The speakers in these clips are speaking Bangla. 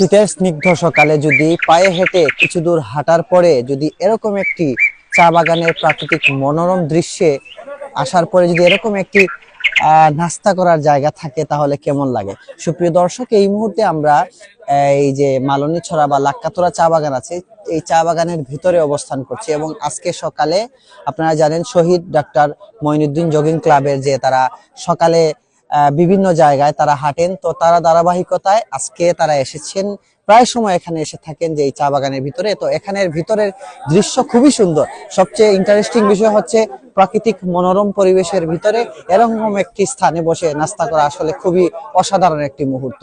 শীতের স্নিগ্ধ সকালে যদি পায়ে হেঁটে কিছু দূর হাঁটার পরে যদি এরকম একটি চা বাগানের প্রাকৃতিক মনোরম দৃশ্যে আসার পরে যদি এরকম একটি নাস্তা করার জায়গা থাকে, তাহলে কেমন লাগে? সুপ্রিয় দর্শক, এই মুহূর্তে আমরা এই যে মালনী ছড়া বা লাক্কাতোরা চা বাগান আছে, এই চা বাগানের ভিতরে অবস্থান করছি এবং আজকে সকালে আপনারা জানেন শহীদ ডাক্তার মঈনুদ্দিন জগিং ক্লাবের যে তারা সকালে বিভিন্ন জায়গায় তারা হাঁটেন। তো তারা ধারাবাহিকতায় আজকে তারা এসেছেন। প্রায় সময় এখানে এসে থাকেন যে এই চা বাগানের ভিতরে। তো এখানের ভিতরের দৃশ্য খুবই সুন্দর। সবচেয়ে ইন্টারেস্টিং বিষয় হচ্ছে প্রাকৃতিক মনোরম পরিবেশের ভিতরে। এরকম একটি স্থানে বসে নাস্তা করা আসলে খুবই অসাধারণ একটি মুহূর্ত।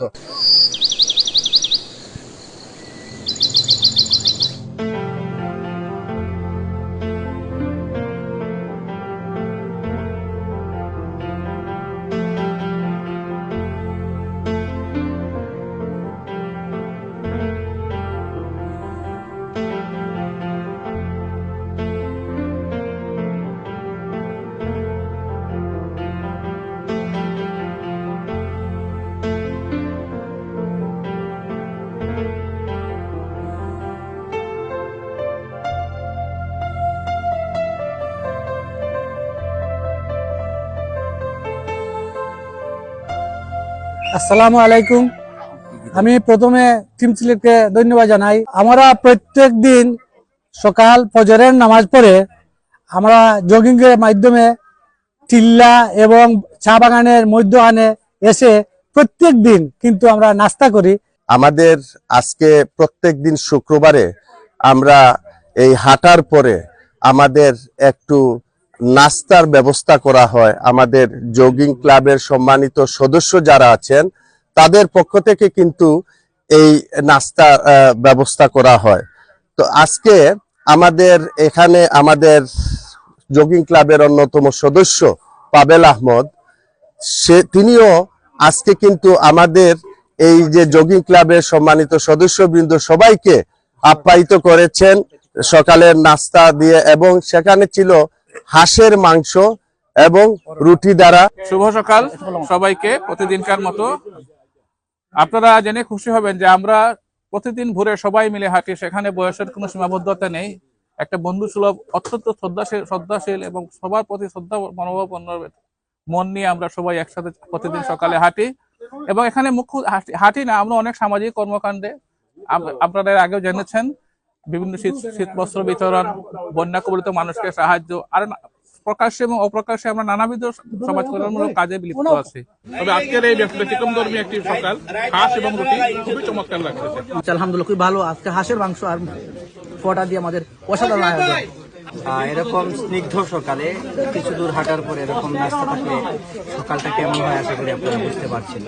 আসসালামু আলাইকুম। আমি প্রথমে টিম সিলেটকে ধন্যবাদ জানাই। আমরা প্রত্যেক দিন সকাল ফজরের নামাজ পড়ে আমরা জগিং এর মাধ্যমে টিল্লা এবং চা বাগানের মধ্যখানে এসে প্রত্যেক দিন কিন্তু আমরা নাস্তা করি। আমাদের আজকে প্রত্যেক দিন শুক্রবারে আমরা এই হাঁটার পরে আমাদের একটু নাস্তার ব্যবস্থা করা হয়। আমাদের জগিং ক্লাবের সম্মানিত সদস্য যারা আছেন, তাদের পক্ষ থেকে কিন্তু এই নাস্তা ব্যবস্থা করা হয়। তো আজকে আমাদের এখানে আমাদের জগিং ক্লাবের অন্যতম সদস্য পাবেল আহমদ, সে, তিনিও আজকে কিন্তু আমাদের এই যে জগিং ক্লাবের সম্মানিত সদস্যবৃন্দ সবাইকে আপ্যায়িত করেছেন সকালের নাস্তা দিয়ে এবং সেখানে ছিল হাঁসের মাংস এবং রুটি দ্বারা। শুভ সকাল সবাইকে প্রতিদিনকার মতো। আপনারা জেনে খুশি হবেন যে আমরা প্রতিদিন ভোরে সবাই মিলে হাঁটি, সেখানে বয়সের কোনো সীমাবদ্ধতা নেই। একটা বন্ধু সুলভ, অত্যন্ত শ্রদ্ধাশীল শ্রদ্ধাশীল এবং সবার প্রতি শ্রদ্ধা মনোভাবপন্ন মন নিয়ে আমরা সবাই একসাথে প্রতিদিন সকালে হাঁটি। এবং এখানে মুখ্য হাঁটি- না, আমরা অনেক সামাজিক কর্মকাণ্ডে আপ- আপনারা আগেও জেনেছেন। বিভিন্ন শীত শীত বস্ত্র বিতরণ বন্যা কবলিত মানুষকে সাহায্য আর প্রকাশ্যে এবং অপ্রকাশ্যে আমরা নানাবিধ সমাজ কল্যাণমূলক কাজে লিপ্ত আছি। তবে আজকের এই ব্যতিক্রম ধর্মী একটি সকাল হাঁস এবং রুটি খুবই চমৎকার লাগছে। আচ্ছা, আলহামদুলিল্লাহ খুবই ভালো। আজকে হাঁসের মাংস আর ফটা দিয়ে আমাদের অসাধারণ আয়োজন। এরকম স্নিগ্ধ সকালে কিছু দূর হাঁটার পরে এরকম নাস্তা থাকলে সকালটা কেমন হয় আশা করি আপনারা বুঝতে পারছেন।